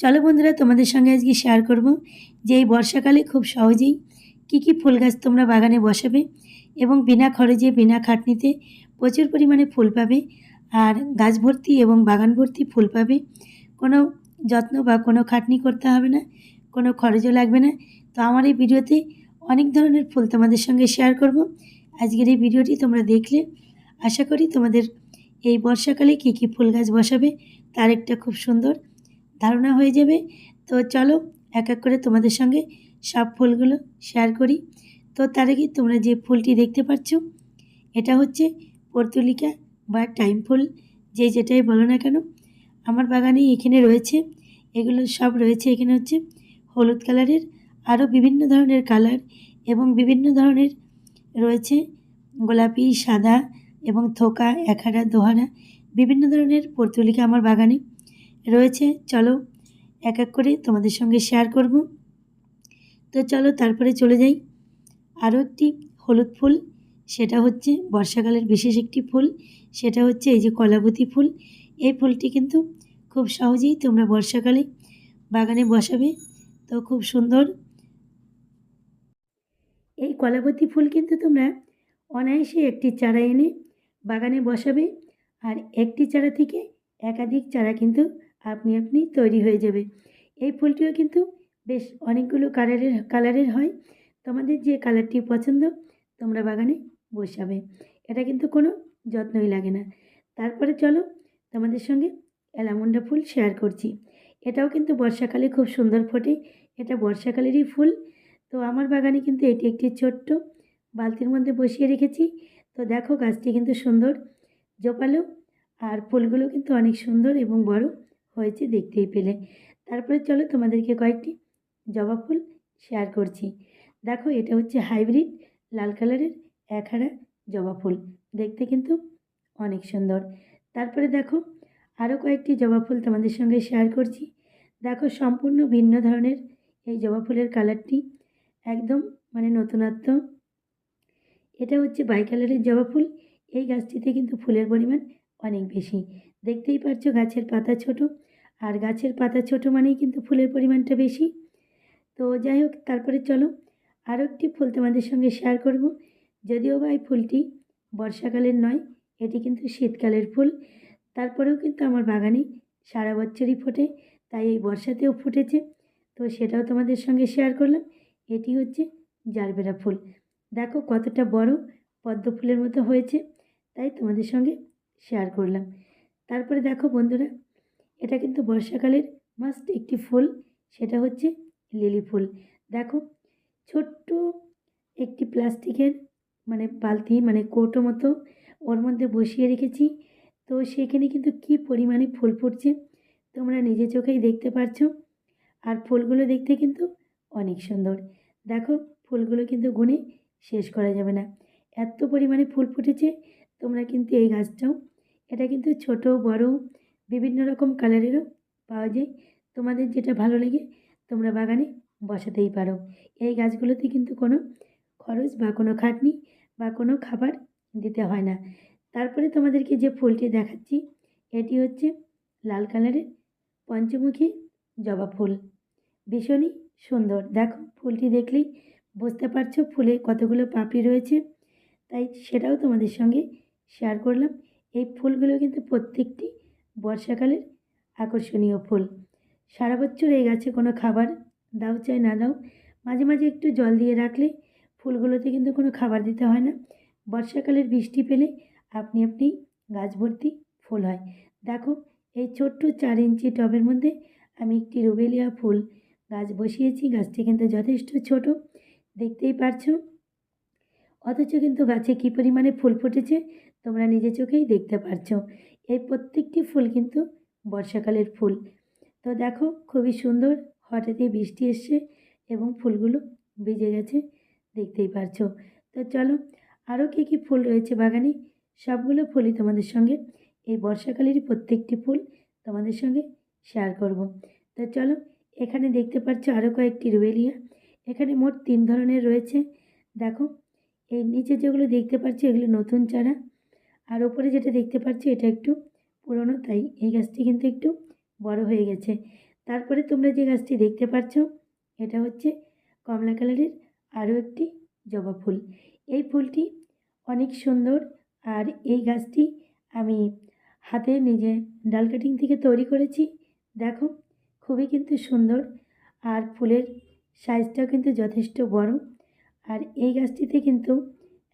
চলো বন্ধুরা, তোমাদের সঙ্গে আজকে শেয়ার করব যে এই বর্ষাকালে খুব সহজেই কি কি ফুল গাছ তোমরা বাগানে বসাবে এবং বিনা খরচে, বিনা খাটনিতে প্রচুর পরিমাণে ফুল পাবে আর গাছ ভর্তি এবং বাগান ভর্তি ফুল পাবে। কোনো যত্ন বা কোনো খাটনি করতে হবে না, কোনো খরচও লাগবে না। তো আমার এই ভিডিওতে অনেক ধরনের ফুল তোমাদের সঙ্গে শেয়ার করব। আজকের এই ভিডিওটি তোমরা দেখলে আশা করি তোমাদের এই বর্ষাকালে কী কী ফুল গাছ বসাবে তার একটা খুব সুন্দর ধারণা হয়ে যাবে। তো চলো এক এক করে তোমাদের সঙ্গে সব ফুলগুলো শেয়ার করি। তো তার আগে তোমরা যে ফুলটি দেখতে পাচ্ছ, এটা হচ্ছে পর্তুলিকা বা টাইম ফুল। যে যেটাই বলো না কেন, আমার বাগানে এখানে রয়েছে, এগুলো সব রয়েছে এখানে হচ্ছে হলুদ কালারের আরও বিভিন্ন ধরনের কালার এবং বিভিন্ন ধরনের রয়েছে গোলাপি, সাদা এবং থোকা একহারা দোহারা বিভিন্ন ধরনের পর্তুলিকা আমার বাগানে। রয়েছে, চলো এক এক করে তোমাদের সঙ্গে শেয়ার করব। তো চলো তারপরে চলে যাই। আরও একটি হলুদ ফুল, সেটা হচ্ছে বর্ষাকালের বিশেষ একটি ফুল, সেটা হচ্ছে এই যে কলাবতী ফুল। এই ফুলটি কিন্তু খুব সহজেই তোমরা বর্ষাকালে বাগানে বসাবে, তো খুব সুন্দর। এই কলাবতী ফুল কিন্তু তোমরা অনায়াসে একটি চারা এনে বাগানে বসাবে, আর একটি চারা থেকে একাধিক চারা কিন্তু আপনি আপনি তৈরি হয়ে যাবে। এই ফুলটিও কিন্তু বেশ অনেকগুলো কালারের কালারের হয়। তোমাদের যে কালারটি পছন্দ, তোমরা বাগানে বসাবে। এটা কিন্তু কোনো যত্নই লাগে না। তারপরে চলো তোমাদের সঙ্গে অ্যালামন্ডা ফুল শেয়ার করছি। এটাও কিন্তু বর্ষাকালে খুব সুন্দর ফোটে। এটা বর্ষাকালেরই ফুল। তো আমার বাগানে কিন্তু এটি একটি ছোট্ট বালতির মধ্যে বসিয়ে রেখেছি। তো দেখো গাছটি কিন্তু সুন্দর, জোপালো, আর ফুলগুলো কিন্তু অনেক সুন্দর এবং বড়। হয়েছে, দেখতেই পেলে। তারপরে চলো তোমাদেরকে কয়েকটি জবা ফুল শেয়ার করছি। দেখো, এটা হচ্ছে হাইব্রিড লাল কালারের একহারা জবা ফুল। দেখতে কিন্তু অনেক সুন্দর। তারপরে দেখো আরও কয়েকটি জবা ফুল তোমাদের সঙ্গে শেয়ার করছি। দেখো, সম্পূর্ণ ভিন্ন ধরনের এই জবা ফুলের কালারটি একদম মানে নতুনত্ব। এটা হচ্ছে বাই কালারের জবা ফুল। এই গাছটিতে কিন্তু ফুলের পরিমাণ অনেক বেশি। দেখতেই পাচ্ছ গাছের পাতা ছোট আর গাছের পাতা ছোট মানেই কিন্তু ফুলের পরিমাণটা বেশি। তো যাই হোক, তারপরে চলো আরও একটি ফুল তোমাদের সঙ্গে শেয়ার করব। যদিও বা এই ফুলটি বর্ষাকালের নয়, এটি কিন্তু শীতকালের ফুল। তারপরেও কিন্তু আমার বাগানে সারা বছরই ফোটে, তাই এই বর্ষাতেও ফুটেছে। তো সেটাও তোমাদের সঙ্গে শেয়ার করলাম। এটি হচ্ছে জারবেরা ফুল। দেখো কতটা বড় পদ্ম ফুলের মতো হয়েছে, তাই তোমাদের সঙ্গে শেয়ার করলাম। তারপরে দেখো বন্ধুরা এটা কিন্তু বর্ষাকালের মাস্ট একটি ফুল, সেটা হচ্ছে লিলি ফুল। দেখো, ছোট্ট একটি প্লাস্টিকের মানে বালতি মানে কৌটো মতো ওর মধ্যে বসিয়ে রেখেছি। তো সেখানে কিন্তু কি পরিমাণে ফুল ফুটছে তোমরা নিজে চোখেই দেখতে পারছ। আর ফুলগুলো দেখতে কিন্তু অনেক সুন্দর। দেখো, ফুলগুলো কিন্তু গুনে শেষ করা যাবে না। এত পরিমাণে ফুল ফুটেছে, তোমরা কিন্তু এই গাছটাও। এটা কিন্তু ছোট, বড় বিভিন্ন রকম কালারেরও পাওয়া যায়। তোমাদের যেটা ভালো লাগে, তোমরা বাগানে বসাতেই পারো। এই গাছগুলোতে কিন্তু কোনো খরচ বা কোনো খাটনি বা কোনো খাবার দিতে হয় না। তারপরে তোমাদেরকে যে ফুলটি দেখাচ্ছি, এটি হচ্ছে লাল কালারের পঞ্চমুখী জবা ফুল। ভীষণই সুন্দর। দেখো, ফুলটি দেখলেই বুঝতে পারছ ফুলে কতগুলো পাপড়ি রয়েছে। তাই সেটাও তোমাদের সঙ্গে শেয়ার করলাম। এই ফুলগুলো কিন্তু প্রত্যেকটি বর্ষাকালের আকর্ষণীয় ফুল। সারা বছর এই গাছে কোনো খাবার দাও চাই না দাও, মাঝে মাঝে একটু জল দিয়ে রাখলে ফুলগুলোতে কিন্তু কোনো খাবার দিতে হয় না। বর্ষাকালের বৃষ্টি পেলে আপনি আপনি গাছ ভর্তি ফুল হয়। দেখো, এই ছোট্ট চার ইঞ্চি টবের মধ্যে আমি একটি রুবেলিয়া ফুল গাছ বসিয়েছি। গাছটি কিন্তু যথেষ্ট ছোট, দেখতেই পারছ। অথচ কিন্তু গাছে কী পরিমাণে ফুল ফুটেছে, তোমরা নিজে চোখেই দেখতে পারছ। এই প্রত্যেকটি ফুল কিন্তু বর্ষাকালের ফুল। তো দেখো খুবই সুন্দর, হঠাৎই বৃষ্টি এসছে এবং ফুলগুলো ভিজে গেছে, দেখতেই পারছ। তো চলো আরও কী কী ফুল রয়েছে বাগানে? সবগুলো ফুলই তোমাদের সঙ্গে এই বর্ষাকালেরই প্রত্যেকটি ফুল তোমাদের সঙ্গে শেয়ার করব। তো চলো, এখানে দেখতে পাচ্ছ আরও কয়েকটি রুয়েলিয়া এখানে মোট তিন ধরনের রয়েছে। দেখো এই নিচে যেগুলো দেখতে পাচ্ছি এগুলো নতুন চারা। আর ওপরে যেটা দেখতে পাচ্ছি, এটা একটু পুরনো, তাই এই গাছটি কিন্তু একটু বড় হয়ে গেছে। তারপরে তোমরা যে গাছটি দেখতে পাচ্ছ, এটা হচ্ছে কমলা কালারের আরও একটি জবা ফুল। এই ফুলটি অনেক সুন্দর, আর এই গাছটি আমি হাতে নিজে ডাল কাটিং থেকে তৈরি করেছি। দেখো, খুবই কিন্তু সুন্দর, আর ফুলের সাইজটাও কিন্তু যথেষ্ট বড়। আর এই গাছটিতে কিন্তু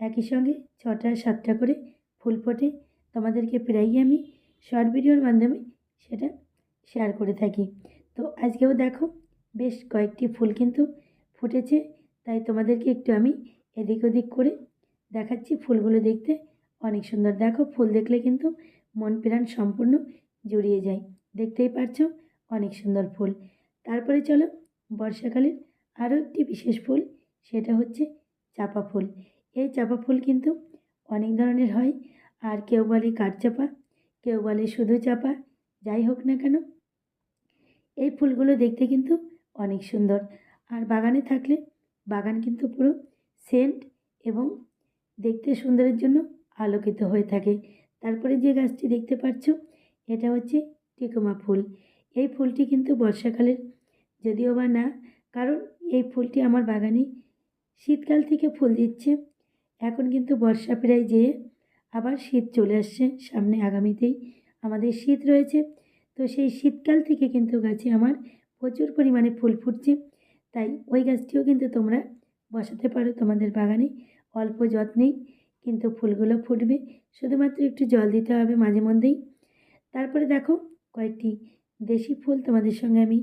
একই সঙ্গে ছটা সাতটা করে ফুল ফোটে, তোমাদেরকে প্রায়ই আমি শর্ট ভিডিওর মাধ্যমে সেটা শেয়ার করে থাকি। তো আজকেও দেখো বেশ কয়েকটি ফুল কিন্তু ফুটেছে, তাই তোমাদেরকে একটু আমি এদিক ওদিক করে দেখাচ্ছি ফুলগুলো দেখতে। অনেক সুন্দর। দেখো ফুল দেখলে কিন্তু মন প্রাণ সম্পূর্ণ জুড়িয়ে যায়। দেখতেই পারছ অনেক সুন্দর ফুল। তারপরে চলো বর্ষাকালের আরও একটি বিশেষ ফুল, সেটা হচ্ছে চাপা ফুল। এই চাপা ফুল কিন্তু অনেক ধরনের হয়। আর কেউ বলে কাঠ চাপা, কেউ বলে শুধু চাপা, যাই হোক না কেন। এই ফুলগুলো দেখতে কিন্তু অনেক সুন্দর। আর বাগানে থাকলে বাগান কিন্তু পুরো সেন্ট এবং দেখতে সুন্দরের জন্য আলোকিত হয়ে থাকে। তারপরে যে গাছটি দেখতে পাচ্ছ, এটা হচ্ছে টিকোমা ফুল। এই ফুলটি কিন্তু বর্ষাকালের, যদিও বা না, কারণ এই ফুলটি আমার বাগানে শীতকাল থেকে ফুল দিচ্ছে। এখন কিন্তু বর্ষা প্রায় যেয়ে আবার শীত চলে আসছে সামনে আগামীতেই আমাদের শীত রয়েছে। তো সেই শীতকাল থেকে কিন্তু গাছে আমার প্রচুর পরিমাণে ফুল ফুটছে। তাই ওই গাছটিও কিন্তু তোমরা বসাতে পারো তোমাদের বাগানে। অল্প যত্নেই কিন্তু ফুলগুলো ফুটবে। শুধুমাত্র একটু জল দিতে হবে মাঝে মধ্যেই। তারপরে দেখো কয়েকটি দেশি ফুল তোমাদের সঙ্গে আমি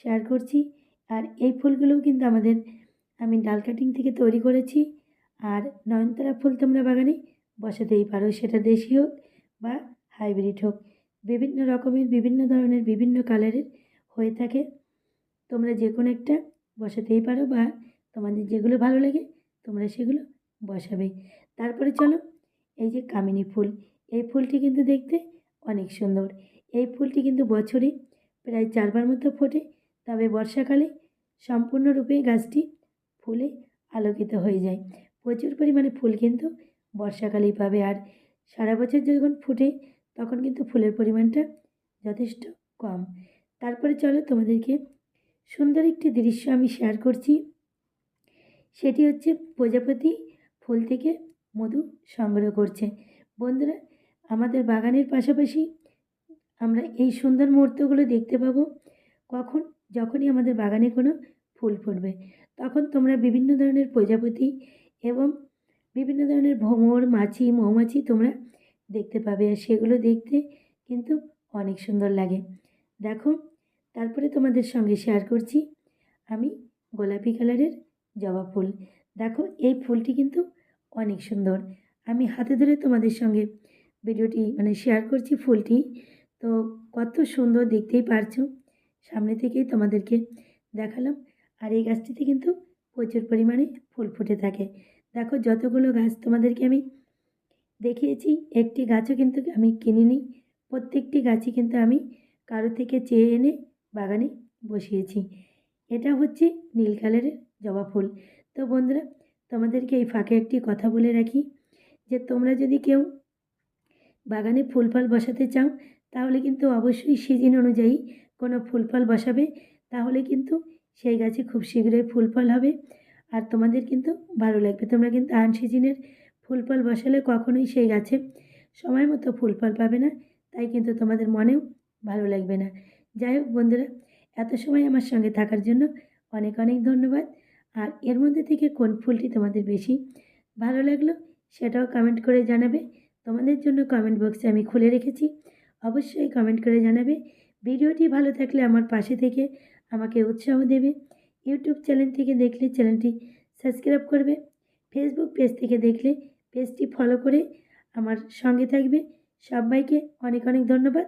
শেয়ার করছি। আর এই ফুলগুলোও কিন্তু আমাদের, আমি ডাল কাটিং থেকে তৈরি করেছি। আর নয়নতারা ফুল তোমরা বাগানে বসাতেই পারো, সেটা দেশি হোক বা হাইব্রিড হোক। বিভিন্ন রকমের, বিভিন্ন ধরনের, বিভিন্ন কালারের হয়ে থাকে। তোমরা যে কোনো একটা বসাতেই পারো বা তোমাদের যেগুলো ভালো লাগে, তোমরা সেগুলো বসাবে। তারপরে চলো, এই যে কামিনী ফুল, এই ফুলটি কিন্তু দেখতে অনেক সুন্দর। এই ফুলটি কিন্তু বছরে প্রায় চারবার মতো ফোটে, তবে বর্ষাকালে সম্পূর্ণরূপে গাছটি ফুলে আলোকিত হয়ে যায়। প্রচুর পরিমাণে ফুল কিন্তু বর্ষাকালেই পাবে। আর সারা বছর যখন ফুটে, তখন কিন্তু ফুলের পরিমাণটা যথেষ্ট কম। তারপরে চলো তোমাদেরকে সুন্দর একটি দৃশ্য আমি শেয়ার করছি। সেটি হচ্ছে প্রজাপতি ফুল থেকে মধু সংগ্রহ করছে। বন্ধুরা, আমাদের বাগানের পাশাপাশি আমরা এই সুন্দর মুহূর্তগুলো দেখতে পাবো কখন, যখনই আমাদের বাগানে কোনো ফুল ফুটবে। তখন তোমরা বিভিন্ন ধরনের প্রজাপতি এবং বিভিন্ন ধরনের ভ্রমর, মাছি, মৌমাছি তোমরা দেখতে পাবে আর সেগুলো দেখতে কিন্তু অনেক সুন্দর লাগে। দেখো, তারপরে তোমাদের সঙ্গে শেয়ার করছি আমি গোলাপি কালারের জবা ফুল। দেখো, এই ফুলটি কিন্তু অনেক সুন্দর। আমি হাতে ধরে তোমাদের সঙ্গে ভিডিওটি মানে শেয়ার করছি ফুলটি। তো কত সুন্দর দেখতেই পারছ। সামনে থেকেই তোমাদেরকে দেখালাম। আর এই গাছটিতে কিন্তু প্রচুর পরিমাণে ফুল ফুটে থাকে। দেখো, যতগুলো গাছ তোমাদেরকে আমি দেখিয়েছি, একটি গাছও কিন্তু আমি কিনিনি। প্রত্যেকটি গাছই কিন্তু আমি কারও থেকে চেয়ে এনে বাগানে বসিয়েছি। এটা হচ্ছে নীল কালারের জবা ফুল। তো বন্ধুরা, তোমাদেরকে এই ফাঁকে একটি কথা বলে রাখি যে, তোমরা যদি কেউ বাগানে ফুল ফল বসাতে চাও, তাহলে কিন্তু অবশ্যই সিজন অনুযায়ী কোনো ফুল ফল বসাবে। তাহলে কিন্তু সেই গাছে খুব শীঘ্রই ফুল ফল হবে। আর তোমাদের কিন্তু ভালো লাগবে। তোমরা কিন্তু আন সিজনের ফুল ফল বসালে কখনোই সেই গাছে সময় মতো ফুল ফল পাবে না, তাই কিন্তু তোমাদের মনেও ভালো লাগবে না। যাই হোক বন্ধুরা, এত সময় আমার সঙ্গে থাকার জন্য অনেক অনেক ধন্যবাদ। আর এর মধ্যে থেকে কোন ফুলটি তোমাদের বেশি ভালো লাগল সেটাও কমেন্ট করে জানাবে। তোমাদের জন্য কমেন্ট বক্সে আমি খুলে রেখেছি। অবশ্যই কমেন্ট করে জানাবে। ভিডিওটি ভালো থাকলে আমার পাশে থেকে আমাকে উৎসাহ দেবে। ইউটিউব চ্যানেল থেকে দেখলে চ্যানেলটি সাবস্ক্রাইব করবে। ফেসবুক পেজ থেকে দেখলে পেজটি ফলো করে আমার সঙ্গে থাকবে। সবাইকে অনেক অনেক ধন্যবাদ।